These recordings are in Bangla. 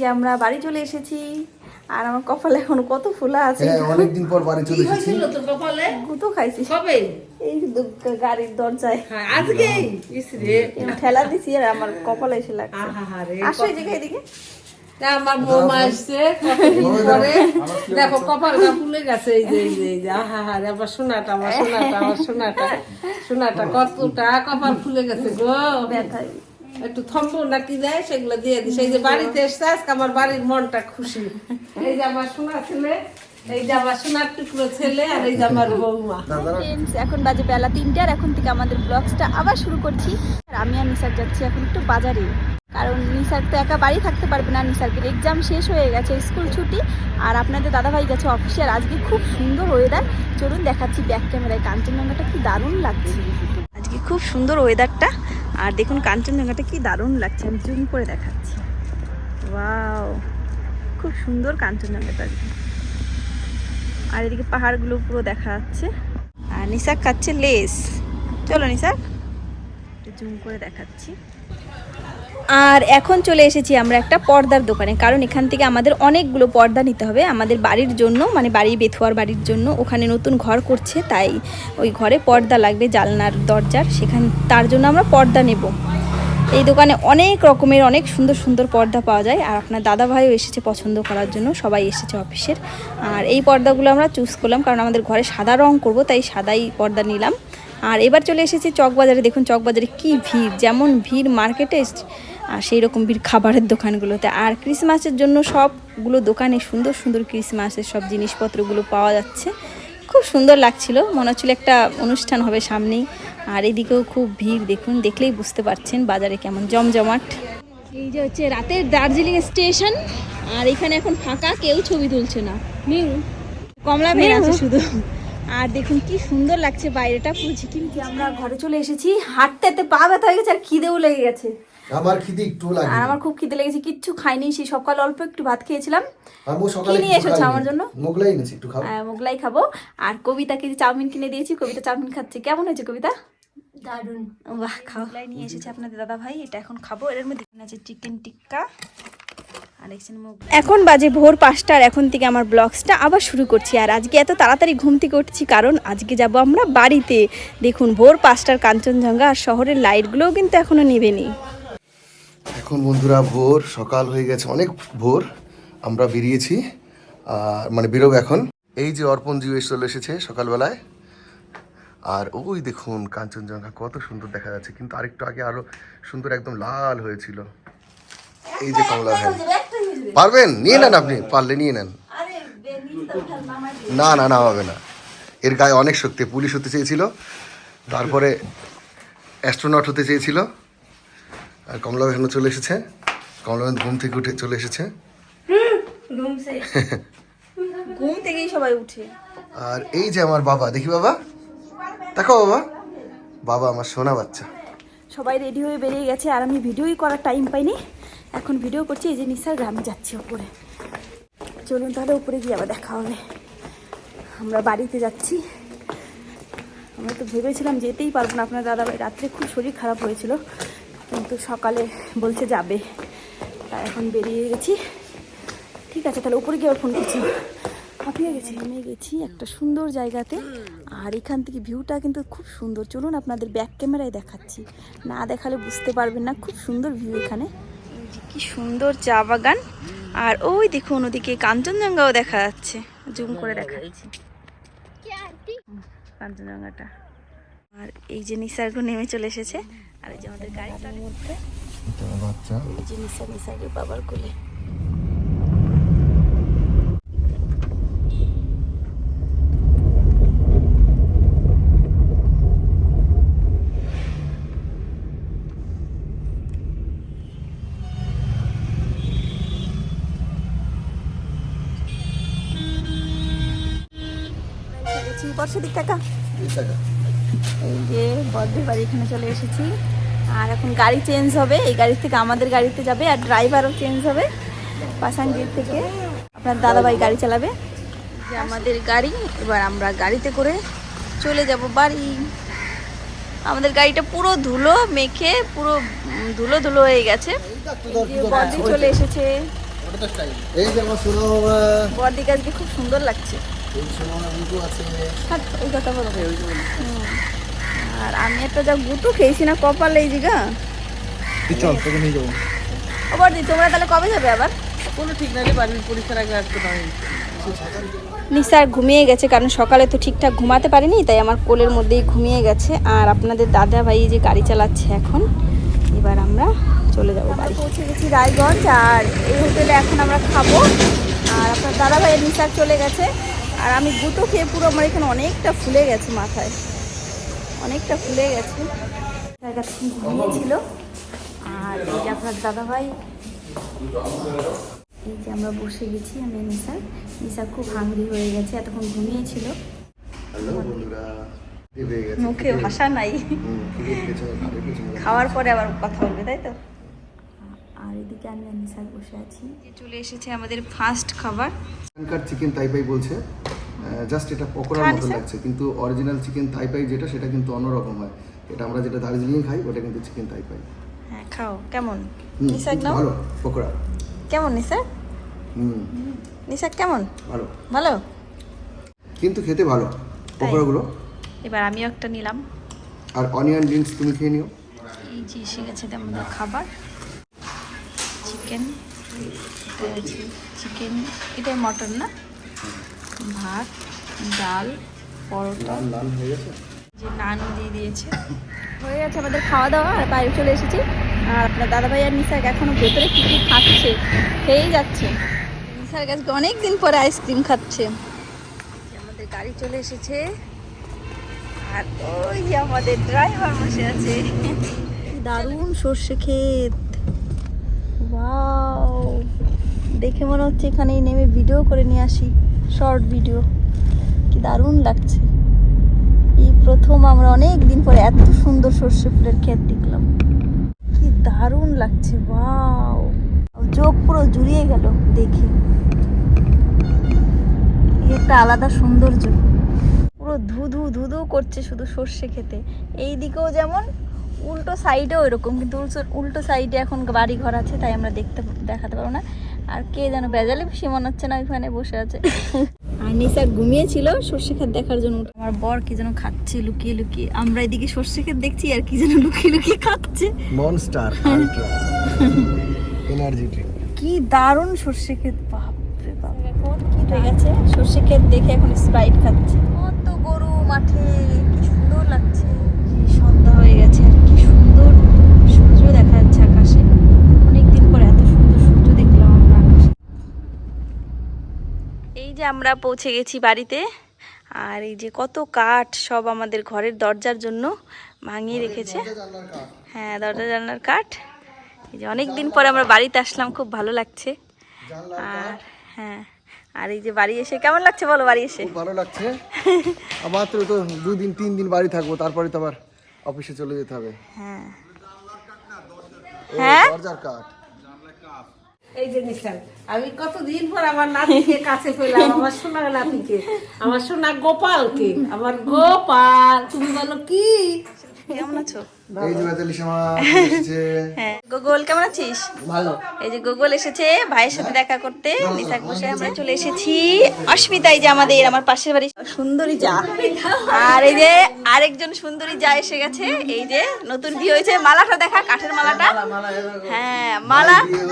যে আমরা বাড়ি চলে এসেছি। আর আমার কপালে এখন কত ফুলা আছে। হ্যাঁ অনেকদিন পর বাড়ি চলে এসেছি। তোর কপালে? গুতো খাইছি। কবে? এই গাড়ির দরজায়। হ্যাঁ আজকে ইসরে ঠেলা দিছি আর আমার কপালে এসে লাগছে। আহা রে আসো এদিকে। এদিকে আমার বৌমা আসছে পরে দেখো কপালটা ফুলে গেছে এই যে এই যে এই যে। আহা হা রে আমার সোনাটা আমার সোনাটা আমার সোনাটা। সোনাটা কতটা কপাল ফুলে গেছে গো। ব্যথায়। একটু থম্ব নাকি দেয় সেগুলো দিয়ে দিস এই যে বাড়িতে এসছে আজকে আমার বাড়ির মনটা খুশি। এই যে আমার সোনা ছেলে এই যে আমার সোনার টুকরো ছেলে আর এই যে আমার বৌমা। এখন বাজে বেলা তিনটে আর এখন থেকে আমাদের ব্লগসটা আবার শুরু করছি। আর আমি আর নিসার যাচ্ছি এখন একটু বাজারে। কারণ নিসার তো একা বাড়ি থাকতে পারবে না নিসার্কের এক্সাম শেষ হয়ে গেছে স্কুল ছুটি। আর আপনাদের দাদাভাই গেছে অফিসে আর আজকে খুব সুন্দর ওয়েদার চলুন দেখাচ্ছি ব্যাক ক্যামেরায় কাঞ্চনজঙ্ঘাটা কি দারুণ লাগছে। আজকে খুব সুন্দর ওয়েদারটা আর দেখুন কাঞ্চনজঙ্ঘাটা কি দারুণ লাগছে, আমি জুম করে দেখাচ্ছি। ওয়াও, খুব সুন্দর কাঞ্চনজঙ্ঘাটা। আর এদিকে পাহাড়গুলো পুরো দেখা যাচ্ছে। আর নিশাক খাচ্ছে লেস। চলো নিশাক জুম করে দেখাচ্ছি। আর এখন চলে এসেছি আমরা একটা পর্দার দোকানে। কারণ এখান থেকে আমাদের অনেকগুলো পর্দা নিতে হবে। আমাদের বাড়ির জন্য মানে বাড়ি বেথুয়ার বাড়ির জন্য ওখানে নতুন ঘর করছে, তাই ওই ঘরে পর্দা লাগবে জালনার দরজার। সেখান, তার জন্য আমরা পর্দা নেব। এই দোকানে অনেক রকমের, অনেক সুন্দর সুন্দর পর্দা পাওয়া যায়। আর আপনার দাদা ভাইও এসেছে পছন্দ করার জন্য, সবাই এসেছে অফিসের। আর এই পর্দাগুলো আমরা চুজ করলাম, কারণ আমাদের ঘরে সাদা রং করব, তাই সাদাই পর্দা নিলাম। আর এবার চলে এসেছি চকবাজারে। দেখুন চকবাজারে কি ভিড়, যেমন ভিড় মার্কেটে সেই রকম ভিড় খাবারের দোকানগুলোতে। আর ক্রিসমাসের জন্য সবগুলো দোকানে সুন্দর সুন্দর ক্রিসমাসের সব জিনিসপত্রগুলো পাওয়া যাচ্ছে। খুব সুন্দর লাগছিল। মনে হচ্ছিল একটা অনুষ্ঠান হবে সামনেই। আর এদিকেও খুব ভিড় দেখুন দেখলেই বুঝতে পারছেন বাজারে কেমন জমজমাট। এই যে হচ্ছে রাতের দার্জিলিং স্টেশন। আর এখানে এখন ফাঁকা কেউ ছবি তুলছে না। কমলা মেয়ে আছে শুধু। আর দেখুন কি সুন্দর লাগছে বাইরেটা। পুরো ঝিকিমিকি আমরা ঘরে চলে এসেছি। হাঁটতে হাঁটতে পা ব্যথা হয়ে গেছে আর খিদেও লেগে গেছে। আমার খিদে একটু লাগে আর আমার খুব খিদে লেগেছে কিচ্ছু খাইনি সেই সকাল অল্প একটু ভাত খেয়েছিলাম। আমি সকালে কি নিয়ে এসেছ আমার জন্য? মোগলাই এনেছি একটু খাও। আহ, মোগলাই খাব। আর কবিতাকে যে চাউমিন কিনে দিয়েছি কবিতা চাউমিন খাচ্ছে। কেমন হয়েছে কবিতা? দারুণ বাহ খাও। মোগলাই নিয়ে এসেছে আপনাদের দাদা ভাই এটা এখন খাব। এর মধ্যে আছে চিকেন টিক্কা আর এখন বাজে ভোর পাঁচটার এখন থেকে আমার ব্লগসটা আবার শুরু করছি। আর আজকে এত তাড়াতাড়ি ঘুম থেকে উঠছি কারণ আজকে যাব আমরা বাড়িতে। দেখুন ভোর পাঁচটার কাঞ্চনজঙ্ঘা আর শহরের লাইটগুলোও কিন্তু এখনও নিবেনি এখন বন্ধুরা ভোর, সকাল হয়ে গেছে, অনেক ভোর। আমরা বেরিয়েছি, আর মানে বেরোবো এখন। এই যে অর্পণ জিও চলে এসেছে সকালবেলায়। আর ওই দেখুন, কাঞ্চনজঙ্ঘা, কত সুন্দর দেখা যাচ্ছে। কিন্তু আরেকটু আগে আরও সুন্দর একদম লাল হয়েছিল। এই যে কমলা ভ্যান পারবেন? নিয়ে নেন আপনি, পারলে নিয়ে নেন। না না না, হবে না। এর গায়ে অনেক শক্তি, পুলিশ হতে চেয়েছিল। তারপরে অ্যাস্ট্রোনট হতে চেয়েছিল। আর কমলা ভ্যানও চলে এসেছে। কমলা ঘুম থেকে উঠে চলে এসেছে। ঘুম থেকেই সবাই উঠে। আর এই যে আমার বাবা দেখি বাবা। দেখো বাবা। বাবা আমার সোনা বাচ্চা। সবাই রেডি হয়ে বেরিয়ে গেছে আর আমি ভিডিওই করার টাইম পাইনি। এখন ভিডিও করছি এই যে নিসার গ্রামে যাচ্ছি ওপরে চলুন তাহলে উপরে গিয়ে আবার দেখা হবে। আমরা বাড়িতে যাচ্ছি। আমরা তো ভেবেছিলাম যেতেই পারব না। আপনার দাদা রাত্রে খুব শরীর খারাপ হয়েছিল। কিন্তু সকালে বলছে যাবে। তাই এখন বেরিয়ে গেছি। ঠিক আছে তাহলে উপরে গিয়ে ফোন করছি। হাঁপিয়ে গেছি নেমে গেছি একটা সুন্দর জায়গাতে। আর এখান থেকে ভিউটা কিন্তু খুব সুন্দর। চলুন আপনাদের ব্যাক ক্যামেরায় দেখাচ্ছি। না দেখালে বুঝতে পারবেন না খুব সুন্দর ভিউ এখানে। কি সুন্দর চা বাগান। আর ওই দেখুন ওদিকে কাঞ্চনজঙ্ঘাও দেখা যাচ্ছে। জুম করে দেখা হুম, কাঞ্চনজঙ্ঘাটা। আর এই যে নিসার্গ নেমে চলে এসেছে। আর এই যে আমাদের গাড়িটার মধ্যে। বাচ্চা। এই যে নিসার নিসার্গের বাবার কোলে। বর্ষদিক কাকা এই যে বর্ধের বাড়ি এখানে চলে এসেছি। আর এখন গাড়ি চেঞ্জ হবে এই গাড়ি থেকে আমাদের গাড়িতে যাবে আর ড্রাইভারও চেঞ্জ হবে পাশাঙ্গির থেকে। আপনার দাদাভাই গাড়ি চালাবে। যে আমাদের গাড়ি এবার আমরা গাড়িতে করে চলে যাব বাড়ি। আমাদের গাড়িটা পুরো ধুলো মেখে পুরো ধুলো ধুলো হয়ে গেছে। বর্দি চলে এসেছে। বরদিকে আজকে খুব সুন্দর লাগছে। এই কথা বলো। আর আমি একটা যা গুতু খেয়েছি না কপাল এই জিগা। চল তোকে নিয়ে যাব। ও বর্দি তোমরা তাহলে কবে যাবে আবার? কোনো ঠিক নাই পারবি পরীক্ষার আগে আসতে পারি নিসার ঘুমিয়ে গেছে কারণ সকালে তো ঠিকঠাক ঘুমাতে পারিনি তাই আমার কোলের মধ্যেই ঘুমিয়ে গেছে। আর আপনাদের দাদা ভাই যে গাড়ি চালাচ্ছে এখন এবার আমরা চলে যাব বাড়ি। পৌঁছে গেছি রায়গঞ্জ আর এই হোটেলে এখন আমরা খাব। আর আপনার দাদা ভাইয়ের নিসার চলে গেছে। আর আমি গুঁতো খেয়ে পুরো আমার এখানে অনেকটা ফুলে গেছে মাথায়। অনেকটা ফুলে গেছে। জায়গা থেকে ঘুমিয়েছিল আর এই যে আপনার দাদা ভাই এই যে আমরা বসে গেছি আমি নিশা। নিশা খুব হাংরি হয়ে গেছে এতক্ষণ ঘুমিয়েছিল হ্যালো বন্ধুরা খিদে পেয়ে গেছে। মুখে ভাষা নাই। খাওয়ার পরে আবার কথা বলবে তাই তো? আর এদিকে আমি নিশা বসে আছি। চলে এসেছে আমাদের ফার্স্ট খাবার। চিকেন তাইপাই বলছে। জাস্ট এটা পকোড়ার মতো লাগছে কিন্তু অরিজিনাল চিকেন তাইপাই যেটা সেটা কিন্তু অন্যরকম হয়। এটা আমরা যেটা দার্জিলিং খাই ওটা কিন্তু চিকেন তাইপাই হ্যাঁ খাও কেমন? কিন্তু নাও। ভালো পকোড়া। কেমন নিশা হুম। নিশা কেমন? ভালো। ভালো? কিন্তু খেতে ভালো পকোড়াগুলো। এবার আমিও একটা নিলাম। আর অনিয়ন রিংস তুমি খেয়ে নিও। এই যে এসে গেছে আমাদের খাবার। চিকেন চিকেন এটাই মটন না? ভাত ডাল পরোটা। যে নান দিয়ে দিয়েছে। হয়ে গেছে আমাদের খাওয়া দাওয়া আর বাইরে চলে এসেছি। আর আপনার দাদাভাই আর নিসার এখনও ভেতরে কি কি খাচ্ছে খেয়েই যাচ্ছে। নিসার কাছকে অনেক দিন পরে আইসক্রিম খাচ্ছে। আমাদের গাড়ি চলে এসেছে। আর ওই আমাদের ড্রাইভার বসে আছে। দারুণ সর্ষে ক্ষেত। দেখে মনে হচ্ছে এখানেই নেমে ভিডিও করে নিয়ে আসি। Short video. কি দারুণ লাগছে। এই প্রথম আমরা অনেক দিন পরে এত সুন্দর সর্ষে ফুলের ক্ষেত দেখলাম। কি দারুণ লাগছে বাও চোখ পুরো জুড়িয়ে গেল দেখে। একটা আলাদা সৌন্দর্য। পুরো ধুধু ধুধু করছে শুধু সর্ষে খেতে। এই দিকেও যেমন উল্টো সাইডেও এরকম, কিন্তু উল্টো উল্টো সাইডে এখন বাড়ি ঘর আছে, তাই আমরা দেখতে দেখাতে পারব না। আর কে যেন বেজালে বেশি মনে হচ্ছে না ওইখানে বসে আছে। আর নিসা ঘুমিয়েছিল সর্ষে ক্ষেত দেখার জন্য আমার বর কি যেন খাচ্ছে লুকিয়ে লুকিয়ে। আমরা এদিকে সর্ষে ক্ষেত দেখছি আর কি যেন লুকিয়ে লুকিয়ে খাচ্ছে। মনস্টার আলট্রা এনার্জি ড্রিঙ্ক কি দারুণ সর্ষে ক্ষেত বাপ। এখন কি হয়ে গেছে? সর্ষে ক্ষেত দেখে এখন স্প্রাইট খাচ্ছে। কত গরু মাঠে কি সুন্দর লাগছে কি সন্ধ্যা হয়ে গেছে আর কি সুন্দর সূর্য দেখা যাচ্ছে আকাশে অনেকদিন পর এত সুন্দর সূর্য দেখলাম আমরা আকাশে এই যে আমরা পৌঁছে গেছি বাড়িতে। আর এই যে কত কাঠ সব আমাদের ঘরের দরজার জন্য ভাঙিয়ে রেখেছে। হ্যাঁ দরজা জানলার কাঠ। এই যে অনেক দিন পরে আমরা বাড়িতে আসলাম খুব ভালো লাগছে। আর হ্যাঁ আর এই যে বাড়ি এসে কেমন লাগছে বলো বাড়ি এসে? ভালো লাগছে। মাত্র তো দুদিন তিন দিন বাড়ি থাকব তারপরে তো আবার অফিসে চলে যেতে হবে। হ্যাঁ। হ্যাঁ? দরজার কাঠ। এই যে নিশান আমি কতদিন পর আমার নাতিকে কাছে পেলাম, আমার সোনা নাতিকে, আমার সোনা গোপালকে, আমার গোপাল, তুমি বলো কি? কেমন আছো এই যে বেতালি শ্যামা হ্যাঁ গোগল কেমন আছিস ভালো এই যে গুগল এসেছে ভাইয়ের সাথে দেখা করতে নিশাক বসে আমরা চলে এসেছি অস্মিতা এই যে আমাদের আমার পাশের বাড়ি সুন্দরী যা আর এই যে আরেকজন সুন্দরী যা এসে গেছে এই যে নতুন বিয়ে হয়েছে মালাটা দেখা কাঠের মালাটা হ্যাঁ মালা বিয়ে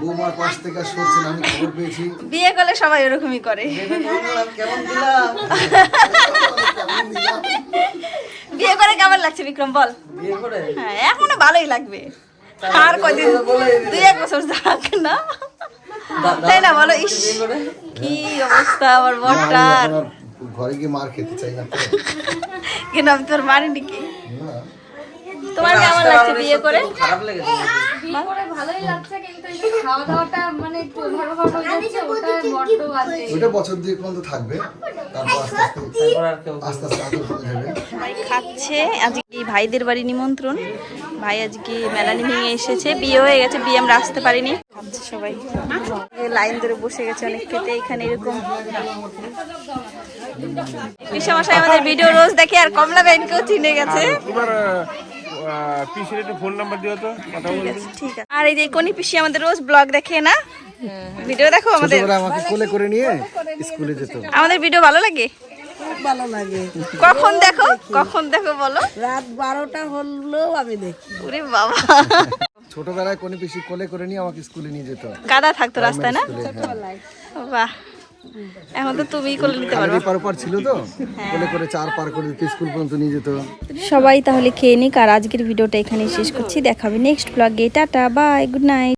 বৌমার পাশ থেকে আর আমি খবর পেয়েছি বিয়ে করলে সবাই এরকমই করে কেমন দিলাম বিয়ে করে কেমন লাগছে বিক্রম বল? হ্যাঁ এখনও ভালোই লাগবে। আর কদিন দুই এক বছর যাক না? তাই না বলো ইস কি অবস্থা আমার আমি বরটার? ঘরে গিয়ে মার খেতে চাই না কেন আমি তোর মারিনি কি? তোমার কেমন লাগছে বিয়ে করে? বিয়ে করে ভালোই লাগছে কিন্তু খাওয়া দাওয়াটা মানে একটু ঘন ঘন হয়ে যাচ্ছে ওটা বড্ড বাজে। ওইটা বছর দুই পর্যন্ত থাকবে। তারপর আস্তে আস্তে আস্তে আস্তে আদর যাবে খাচ্ছে। আজকে ভাইদের বাড়ি নিমন্ত্রণ। ভাই আজকে মেলানি ভেঙে এসেছে। বিয়ে হয়ে গেছে বিয়ে আমরা আসতে পারিনি। খাচ্ছে সবাই। লাইন ধরে বসে গেছে অনেক খেতে এখানে এরকম। আমাদের ভিডিও রোজ দেখে আর কমলা ব্যাংকেও চিনে গেছে। পিসির একটু ফোন নাম্বার দিও তো কথা ঠিক ঠিক আছে। আর এই যে কোনি পিসি আমাদের রোজ ব্লগ দেখে না? ভিডিও দেখো আমাদের। ছোটবেলায় আমাকে কোলে করে নিয়ে স্কুলে যেত। আমাদের ভিডিও ভালো লাগে? খুব ভালো লাগে। কখন দেখো? কখন দেখো বলো? রাত বারোটা হলেও আমি দেখি। ওরে বাবা। ছোটবেলায় কোনে পিসি কোলে করে নিয়ে আমাকে স্কুলে নিয়ে যেত? কাদা থাকতো রাস্তায় না? হ্যাঁ। বাহ। এখন তো তুমি কোলে নিতে পারো খালের পার পার ছিল তো? কোলে করে চার পার করে দিত স্কুল পর্যন্ত নিয়ে যেত। সবাই তাহলে খেয়ে নিক আর আজকের ভিডিওটা এখানে শেষ করছি। দেখাবে নেক্সট ব্লগে টাটা বাই গুড নাইট